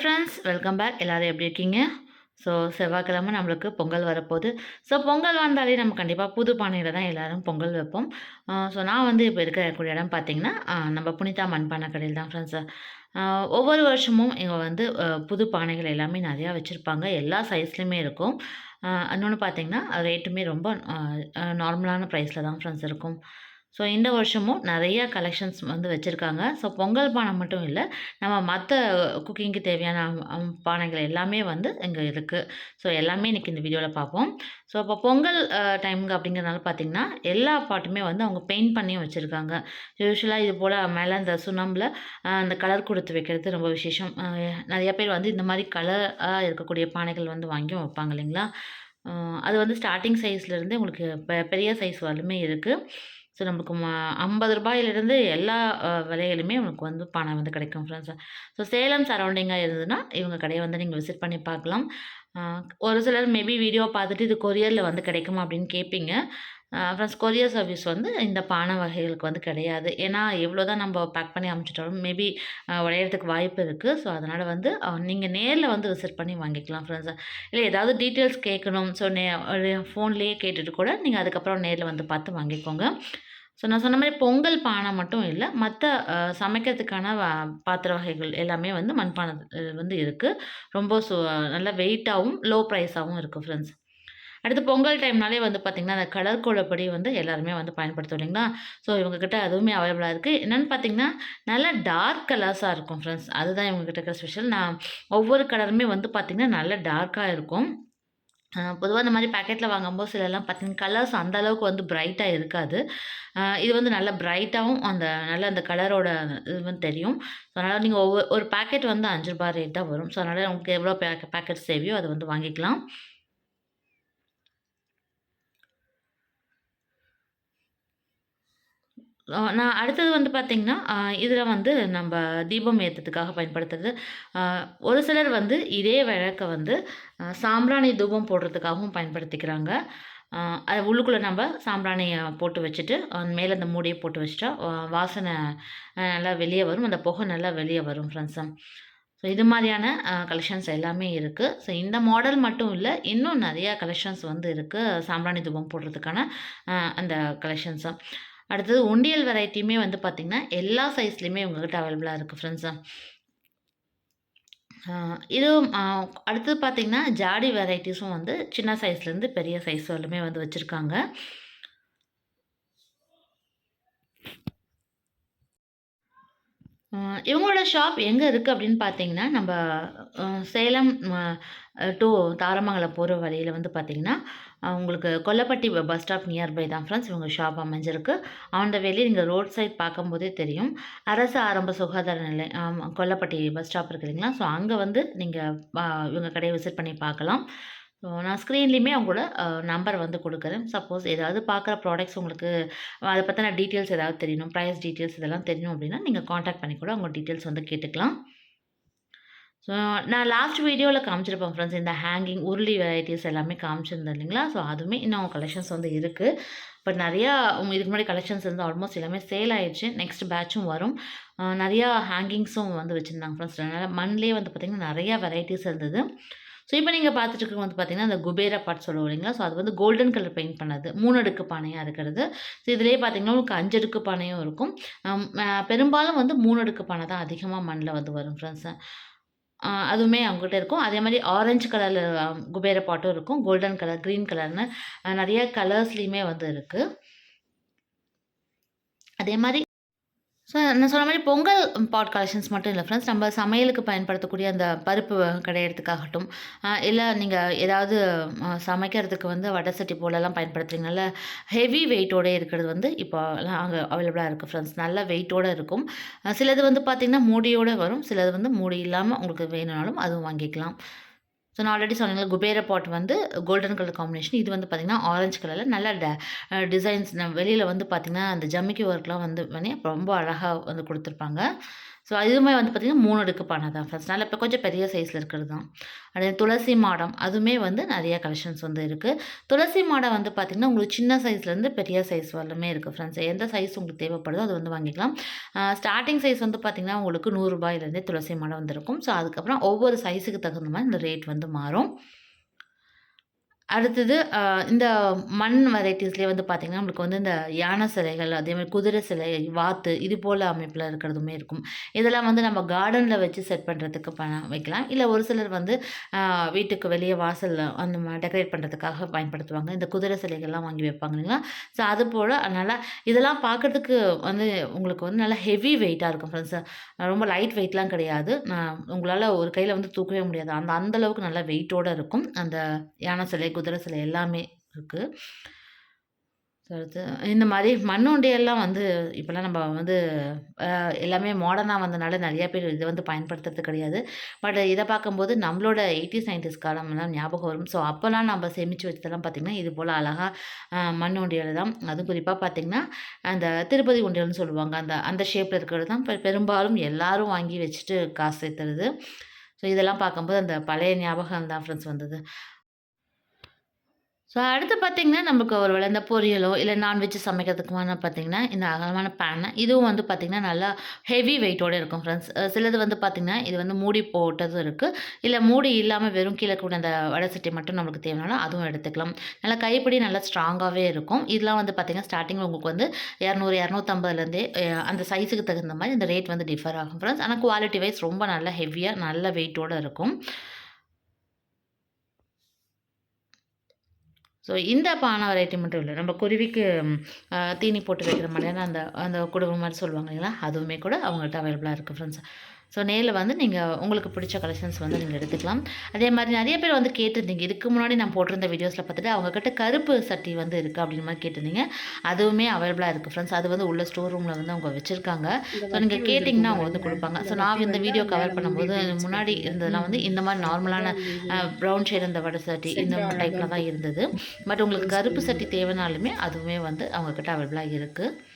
Friends welcome back எல்லோரும் எப்படி இருக்கீங்க? ஸோ செவ்வாய்க்கிழமை நம்மளுக்கு பொங்கல் வரப்போகுது. ஸோ பொங்கல் வந்தாலே நம்ம கண்டிப்பாக புது பானையில் தான் எல்லோரும் பொங்கல் வைப்போம். ஸோ நான் வந்து இப்போ இருக்கக்கூடிய இடம் பார்த்திங்கன்னா நம்ம புனிதா மண்பானை கடையில் தான் ஃப்ரெண்ட்ஸ் ஒவ்வொரு வருஷமும் இங்கே வந்து புது பானைகள் எல்லாமே நிறையா வச்சுருப்பாங்க. எல்லா சைஸ்லேயுமே இருக்கும். இன்னொன்று பார்த்தீங்கன்னா ரேட்டுமே ரொம்ப நார்மலான ப்ரைஸில் தான் ஃப்ரெண்ட்ஸ் இருக்கும். ஸோ இந்த வருஷமும் நிறைய கலெக்ஷன்ஸ் வந்து வச்சுருக்காங்க. ஸோ பொங்கல் பானை மட்டும் இல்லை நம்ம மற்ற குக்கிங்க்கு தேவையான பானைகள் எல்லாமே வந்து இங்கே இருக்குது ஸோ எல்லாமே இன்றைக்கி இந்த வீடியோவில் பார்ப்போம். ஸோ இப்போ பொங்கல் டைமுங்க அப்படிங்கிறனால பார்த்தீங்கன்னா எல்லா பாட்டுமே வந்து அவங்க பெயிண்ட் பண்ணியும் வச்சுருக்காங்க. யூஸ்வலாக இது போல் மேலே அந்த சுண்ணாம்பில் அந்த கலர் கொடுத்து வைக்கிறது ரொம்ப விசேஷம். நிறையா பேர் வந்து இந்த மாதிரி கலராக இருக்கக்கூடிய பானைகள் வந்து வாங்கியும் வைப்பாங்க இல்லைங்களா? அது வந்து ஸ்டார்டிங் சைஸ்லேருந்து உங்களுக்கு பெ பெரிய சைஸ் வரலுமே இருக்குது ஸோ நம்மளுக்கு ஐம்பது ரூபாயிலிருந்து எல்லா விலையிலுமே உங்களுக்கு வந்து பணம் வந்து கிடைக்கும் ஃப்ரெண்ட்ஸ் ஸோ சேலம் சரௌண்டிங்காக இருந்ததுன்னா இவங்க கடையை வந்து நீங்கள் விசிட் பண்ணி பார்க்கலாம். ஒரு சிலர் மேபி வீடியோ பார்த்துட்டு இது கொரியரில் வந்து கிடைக்குமா அப்படின்னு கேட்பீங்க. ஃப்ரெண்ட்ஸ் கொரியர் சர்வீஸ் வந்து இந்த பானை வகைகளுக்கு வந்து கிடையாது. ஏன்னா எவ்வளோ தான் நம்ம பேக் பண்ணி அமைச்சிட்டாலும் மேபி உடையிறதுக்கு வாய்ப்பு இருக்குது ஸோ அதனால் வந்து நீங்கள் நேரில் வந்து விசிட் பண்ணி வாங்கிக்கலாம் ஃப்ரெண்ட்ஸ் இல்லை ஏதாவது டீட்டெயில்ஸ் கேட்கணும். ஸோ நே ஃபோன்லேயே கேட்டுட்டு கூட நீங்கள் அதுக்கப்புறம் நேரில் வந்து பார்த்து வாங்கிக்கோங்க. ஸோ நான் சொன்ன மாதிரி பொங்கல் பானை மட்டும் இல்லை மற்ற சமைக்கிறதுக்கான பாத்திர வகைகள் எல்லாமே வந்து மண்பானை வந்து இருக்குது ரொம்ப சு நல்ல வெயிட்டாகவும் லோ ப்ரைஸாகவும் இருக்குது ஃப்ரெண்ட்ஸ் அடுத்து பொங்கல் டைம்னாலே வந்து பார்த்திங்கன்னா அந்த கலர் கோலப்படி வந்து எல்லாருமே வந்து பயன்படுத்தும் இல்லைங்களா? ஸோ இவங்கக்கிட்ட அதுவுமே அவைலபிளாக இருக்குது என்னென்னு பார்த்தீங்கன்னா நல்லா டார்க் கலர்ஸாக இருக்கும் ஃப்ரெண்ட்ஸ் அதுதான் இவங்ககிட்ட இருக்கிற ஸ்பெஷல் நான் ஒவ்வொரு கலருமே வந்து பார்த்திங்கன்னா நல்லா டார்க்காக இருக்கும். பொதுவாக இந்த மாதிரி பேக்கெட்டில் வாங்கும்போது சிலலாம் பார்த்தீங்கன்னா கலர்ஸ் அந்த அளவுக்கு வந்து பிரைட்டாக இருக்காது. இது வந்து நல்ல பிரைட்டாகவும் அந்த நல்ல அந்த கலரோட இது வந்து தெரியும். ஸோ அதனால் நீங்கள் ஒவ்வொரு ஒரு பேக்கெட் வந்து அஞ்சு ரூபாய் ரேட் தான் வரும். ஸோ அதனால் உங்களுக்கு எவ்வளோ பேக்கெட் பேக்கெட்ஸ் தேவையோ அதை வந்து வாங்கிக்கலாம். நான் அடுத்தது வந்து பார்த்திங்கன்னா இதில் வந்து நம்ம தீபம் ஏற்றுறதுக்காக பயன்படுத்துறது. ஒரு சிலர் வந்து இதே விளக்கை வந்து சாம்பிராணி தூபம் போடுறதுக்காகவும் பயன்படுத்திக்கிறாங்க. அது உள்ளுக்குள்ளே நம்ம சாம்பிராணியை போட்டு வச்சுட்டு மேலே அந்த மூடியை போட்டு வச்சுட்டா வாசனை நல்லா வெளியே வரும். அந்த புகை நல்லா வெளியே வரும் ஃப்ரெண்ட்ஸும் ஸோ இது மாதிரியான கலெக்ஷன்ஸ் எல்லாமே இருக்குது ஸோ இந்த மாடல் மட்டும் இல்லை இன்னும் நிறையா கலெக்ஷன்ஸ் வந்து இருக்குது சாம்பிராணி தூபம் போடுறதுக்கான அந்த கலெக்ஷன்ஸும் அடுத்தது உண்டியல் வெரைட்டியுமே வந்து பார்த்திங்கன்னா எல்லா சைஸ்லேயுமே உங்கள்கிட்ட அவைலபிளாக இருக்குது ஃப்ரெண்ட்ஸு இதுவும் அடுத்தது பார்த்திங்கன்னா ஜாடி வெரைட்டிஸும் வந்து சின்ன சைஸ்லேருந்து பெரிய சைஸ் வரலுமே வந்து வச்சுருக்காங்க. இவங்களோட ஷாப் எங்கே இருக்குது அப்படின்னு பார்த்தீங்கன்னா நம்ம சேலம் டு தாரமங்கலம் போகிற வழியில் வந்து பார்த்தீங்கன்னா உங்களுக்கு கொல்லப்பட்டி பஸ் ஸ்டாப் நியர்பை தான் ஃப்ரெண்ட்ஸ் இவங்க ஷாப் அமைஞ்சிருக்கு. அந்த வேலையை நீங்கள் ரோட் சைட் பார்க்கும்போதே தெரியும். அரசு ஆரம்ப சுகாதார நிலையம் கொல்லப்பட்டி பஸ் ஸ்டாப் இருக்கு இல்லைங்களா? ஸோ அங்கே வந்து நீங்கள் இவங்க கடையை விசிட் பண்ணி பார்க்கலாம். நான் ஸ்க்ரீன்லேயுமே அவங்களோட நம்பர் வந்து கொடுக்குறேன். சப்போஸ் ஏதாவது பார்க்குற ப்ராடக்ட்ஸ் உங்களுக்கு அதை பற்றின டீட்டெயில்ஸ் ஏதாவது தெரியணும் ப்ரைஸ் டீட்டெயில்ஸ் இதெல்லாம் தெரியணும் அப்படின்னா நீங்கள் காண்டாக்ட் பண்ணி கூட அவங்க டீட்டெயில்ஸ் வந்து கேட்டுக்கலாம். ஸோ நான் லாஸ்ட் வீடியோவில் காமிச்சிருப்பேன் ஃப்ரெண்ட்ஸ் இந்த ஹேங்கிங் உருளி வெரைட்டிஸ் எல்லாமே காமிச்சிருந்தேன் இல்லைங்களா? ஸோ அதுவுமே இன்னும் கலெக்ஷன்ஸ் வந்து இருக்குது பட் நிறையா இதுக்கு முன்னாடி கலெக்ஷன்ஸ் வந்து ஆல்மோஸ்ட் எல்லாமே சேல் ஆகிடுச்சு நெக்ஸ்ட் பேட்சும் வரும். நிறையா ஹேங்கிங்ஸும் வந்து வச்சுருந்தாங்க ஃப்ரெண்ட்ஸ். அதனால் மண்லேயே வந்து பார்த்திங்கன்னா நிறையா வெரைட்டிஸ் இருந்தது. ஸோ இப்போ நீங்கள் பார்த்துட்டு இருக்கிறது வந்து பார்த்திங்கன்னா அந்த குபேரா பாட் சொல்லுவீங்க ஸோ அது வந்து கோல்டன் கலர் பெயிண்ட் பண்ணது. மூணு அடுக்கு பானையாக இருக்கிறது. ஸோ இதுலேயே பார்த்தீங்கன்னா உங்களுக்கு அஞ்சு அடுக்கு பானையும் இருக்கும். பெரும்பாலும் வந்து மூணு அடுக்கு பானை தான் அதிகமாக மண்ணில் வந்து வரும் ஃப்ரெண்ட்ஸ் அதுவுமே அவங்ககிட்ட இருக்கும். அதே மாதிரி ஆரஞ்சு கலரில் குபேர பாட்டும் இருக்கும். கோல்டன் கலர் க்ரீன் கலர்னு நிறைய கலர்ஸ்லேயுமே வந்து இருக்குது அதே மாதிரி ஸோ நான் சொன்ன மாதிரி பொங்கல் பாட் கலெக்ஷன்ஸ் மட்டும் இல்லை ஃப்ரெண்ட்ஸ் நம்ம சமையலுக்கு பயன்படுத்தக்கூடிய அந்த பருப்பு கடையிறதுக்காகட்டும் இல்லை நீங்கள் ஏதாவது சமைக்கிறதுக்கு வந்து வடை சட்டி போலெல்லாம் பயன்படுத்துறீங்கல்ல ஹெவி வெயிட்டோடு இருக்கிறது வந்து இப்போ அங்கே அவைலபிளாக இருக்குது ஃப்ரெண்ட்ஸ் நல்ல வெயிட்டோடு இருக்கும். சிலது வந்து பார்த்திங்கன்னா மூடியோடு வரும் சிலது வந்து மூடி இல்லாமல் உங்களுக்கு வேணும்னாலும் அதுவும் வாங்கிக்கலாம். ஸோ நான் ஆல்ரெடி சொன்னேன்ல குபேர பாட் வந்து கோல்டன் கலர் காம்பினேஷன் இது வந்து பார்த்திங்கன்னா ஆரஞ்சு கலரில் நல்ல ட டிசைன்ஸ் வெளியில் வந்து பார்த்திங்கன்னா அந்த ஜம்மிக்கி ஒர்க்லாம் வந்து பண்ணி ரொம்ப அழகாக வந்து கொடுத்துருப்பாங்க. ஸோ இதுவுமே வந்து பார்த்திங்கன்னா மூணு அடுக்கு பானை தான் ஃபஸ்ட் நாள் இப்போ கொஞ்சம் பெரிய சைஸில் இருக்கிறது தான் அதே துளசி மாடம். அதுவுமே வந்து நிறைய கலெக்ஷன்ஸ் வந்து இருக்குது துளசி மாடம் வந்து பார்த்திங்கன்னா உங்களுக்கு சின்ன சைஸ்லேருந்து பெரிய சைஸ் வரலுமே இருக்குது ஃப்ரெண்ட்ஸ் எந்த சைஸ் உங்களுக்கு தேவைப்படுதோ அது வந்து வாங்கிக்கலாம். ஸ்டார்டிங் சைஸ் வந்து பார்த்திங்கன்னா உங்களுக்கு நூறுரூபாயிலேருந்தே துளசி மாடம் வந்துருக்கும் ஸோ அதுக்கப்புறம் ஒவ்வொரு சைஸுக்கு தகுந்த மாதிரி இந்த ரேட் வந்து மாறும். அடுத்தது இந்த மண் வெரைட்டிஸ்லேயே வந்து பார்த்திங்கன்னா நம்மளுக்கு வந்து இந்த யானை சிலைகள் அதேமாதிரி குதிரை சிலை வாத்து இது போல் அமைப்பில் இருக்கிறதுமே இருக்கும். இதெல்லாம் வந்து நம்ம கார்டனில் வச்சு செட் பண்ணுறதுக்கு ப வைக்கலாம். இல்லை ஒரு சிலர் வந்து வீட்டுக்கு வெளியே வாசலில் அந்த மாதிரி டெக்கரேட் பண்ணுறதுக்காக பயன்படுத்துவாங்க. இந்த குதிரை சிலைகள்லாம் வாங்கி வைப்பாங்க இல்லைங்களா? ஸோ அது போல் அதனால் இதெல்லாம் பார்க்குறதுக்கு வந்து உங்களுக்கு வந்து நல்லா ஹெவி வெயிட்டாக இருக்கும் ஃப்ரெண்ட்ஸ் ரொம்ப லைட் வெயிட்லாம் கிடையாது. நான் உங்களால் ஒரு கையில் வந்து தூக்கவே முடியாது. அந்த அந்தளவுக்கு நல்லா வெயிட்டோடு இருக்கும் அந்த யானை சிலை குதிரை சிலை எல்லாமே இருக்குது அடுத்து இந்த மாதிரி மண்ணுண்டியெல்லாம் வந்து இப்போல்லாம் நம்ம வந்து எல்லாமே மாடர்னாக வந்தனால நிறையா பேர் இதை வந்து பயன்படுத்துறது கிடையாது. பட் இதை பார்க்கும்போது நம்மளோட எயிட்டி நைன்டிஸ் காலம்லாம் ஞாபகம் வரும். ஸோ அப்போல்லாம் நம்ம சேமித்து வச்சதெல்லாம் பார்த்திங்கன்னா இது போல் அழகாக மண் உண்டியல் தான். அதுவும் குறிப்பாக பார்த்திங்கன்னா அந்த திருப்பதி உண்டியல்னு சொல்லுவாங்க. அந்த அந்த ஷேப்பில் இருக்கிறது தான். இப்போ பெரும்பாலும் எல்லாரும் வாங்கி வச்சுட்டு காசு சேர்த்துறது. ஸோ இதெல்லாம் பார்க்கும்போது அந்த பழைய ஞாபகம் தான் ஃப்ரெண்ட்ஸ் வந்தது. ஸோ அடுத்து பார்த்திங்கன்னா நமக்கு ஒரு வேளை இந்த பொரியலோ இல்லை நான்வெஜ் சமைக்கிறதுக்குமான பார்த்திங்கன்னா இந்த அகலமான பேனை இதுவும் வந்து பார்த்திங்கன்னா நல்லா ஹெவி வெயிட்டோடு இருக்கும் ஃப்ரெண்ட்ஸ் சிலது வந்து பார்த்திங்கன்னா இது வந்து மூடி போட்டதும் இருக்குது இல்லை மூடி இல்லாமல் வெறும் கீழே கூட அந்த வடை சட்டி மட்டும் நம்மளுக்கு தேவைனாலும் அதுவும் எடுத்துக்கலாம். நல்லா கைப்பிடி நல்லா ஸ்ட்ராங்காகவே இருக்கும். இதெல்லாம் வந்து பார்த்திங்கன்னா ஸ்டார்டிங்கில் உங்களுக்கு வந்து இரநூறு இரநூத்தம்பதுலேருந்தே அந்த சைஸுக்கு தகுந்த மாதிரி இந்த ரேட் வந்து டிஃபர் ஆகும் ஃப்ரெண்ட்ஸ் ஆனால் குவாலிட்டி வைஸ் ரொம்ப நல்ல ஹெவியாக நல்ல வெயிட்டோடு இருக்கும். ஸோ இந்த பானை வெரைட்டி மட்டும் இல்லை. நம்ம குருவிக்கு தீனி போட்டு வைக்கிற மாதிரியான அந்த அந்த குடும்பம் மாதிரி சொல்லுவாங்க இல்லைங்களா? அதுவுமே கூட அவங்கள்ட்ட அவைலபிளாக இருக்குது ஃப்ரெண்ட்ஸ் ஸோ நேரில் வந்து நீங்கள் உங்களுக்கு பிடிச்ச கலெக்ஷன்ஸ் வந்து நீங்கள் எடுத்துக்கலாம். அதே மாதிரி நிறைய பேர் வந்து கேட்டிருந்தீங்க இதுக்கு முன்னாடி நான் போட்டிருந்த வீடியோஸில் பார்த்துட்டு அவங்கக்கிட்ட கருப்பு சட்டி வந்து இருக்குது அப்படின்னு மாதிரி கேட்டிருந்தீங்க. அதுவுமே அவைலபிளாக இருக்குது ஃப்ரெண்ட்ஸ் அது வந்து உள்ள ஸ்டோர் ரூமில் வந்து அவங்க வச்சுருக்காங்க. ஸோ நீங்கள் கேட்டிங்கன்னா அவங்க வந்து கொடுப்பாங்க. ஸோ நான் இந்த வீடியோ கவர் பண்ணும்போது முன்னாடி இருந்ததெல்லாம் வந்து இந்த மாதிரி நார்மலான ப்ரௌன் ஷேட் இந்த வடை சட்டி இந்த டைப்பில் தான் இருந்தது. பட் உங்களுக்கு கருப்பு சட்டி தேவைனாலுமே அதுவுமே வந்து அவங்கக்கிட்ட அவைலபிளாக இருக்குது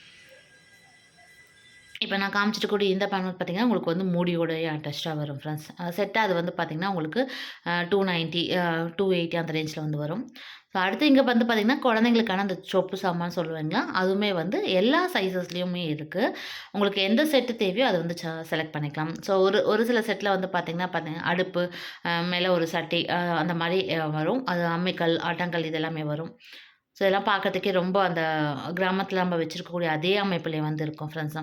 இப்போ நான் காமிச்சிட்டு கூட இந்த பேன் வந்து பார்த்திங்கன்னா உங்களுக்கு வந்து மூடியோடைய அட்டஸ்டாக வரும் ஃப்ரெண்ட்ஸ் செட்டாக அது வந்து பார்த்திங்கன்னா உங்களுக்கு டூ நைன்ட்டி டூ எயிட்டி அந்த ரேஞ்சில் வந்து வரும். ஸோ அடுத்து இங்கே வந்து பார்த்திங்கன்னா குழந்தைங்களுக்கான அந்த சொப்பு சாமான் சொல்லுவாங்களா அதுவுமே வந்து எல்லா சைஸஸ்லேயுமே இருக்குது உங்களுக்கு எந்த செட்டு தேவையோ அதை வந்து செலக்ட் பண்ணிக்கலாம். ஸோ ஒரு ஒரு சில செட்டில் வந்து பார்த்திங்கன்னா பார்த்தீங்கன்னா அடுப்பு மேலே ஒரு சட்டி அந்த மாதிரி வரும். அது அம்மிக்கல் ஆட்டாங்கல் இதெல்லாமே வரும். ஸோ இதெல்லாம் பார்க்கறதுக்கே ரொம்ப அந்த கிராமத்தில் நம்ம வச்சுருக்கக்கூடிய அதே அமைப்புலேயே வந்து இருக்கும் ஃப்ரெண்ட்ஸ்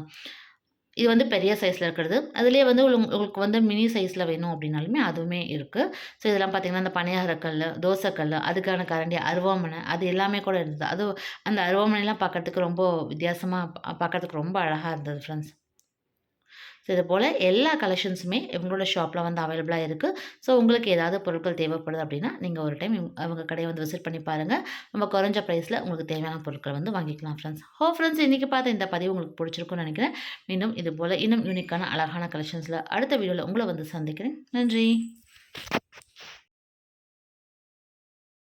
இது வந்து பெரிய சைஸில் இருக்கிறது. அதுலேயே வந்து உங்களுக்கு வந்து மினி சைஸில் வேணும் அப்படின்னாலுமே அதுவுமே இருக்குது ஸோ இதெல்லாம் பார்த்திங்கன்னா அந்த பணியாரக்கல் தோசைக்கல் அதுக்கான கரண்டி அருவாமனை அது எல்லாமே கூட இருந்தது. அது அந்த அருவாமனைலாம் பார்க்கறதுக்கு ரொம்ப வித்தியாசமாக பார்க்கறதுக்கு ரொம்ப அழகாக இருந்தது ஃப்ரெண்ட்ஸ் ஸோ இது போல் எல்லா கலெக்ஷன்ஸுமே இவங்களோட ஷாப்பில் வந்து அவைலபிளாக இருக்குது ஸோ உங்களுக்கு ஏதாவது பொருட்கள் தேவைப்படுது அப்படின்னா நீங்கள் ஒரு டைம் அவங்க கடையை வந்து விசிட் பண்ணி பாருங்கள் நம்ம குறைஞ்ச ப்ரைஸில் உங்களுக்கு தேவையான பொருட்கள் வந்து வாங்கிக்கலாம் ஃப்ரெண்ட்ஸ் ஹோ ஃப்ரெண்ட்ஸ் இன்றைக்கி பார்த்த இந்த பதிவு உங்களுக்கு பிடிச்சிருக்கும்னு நினைக்கிறேன். மீண்டும் இது போல் இன்னும் யூனிக்கான அழகான கலெக்ஷன்ஸில் அடுத்த வீடியோவில் உங்களை வந்து சந்திக்கிறேன். நன்றி.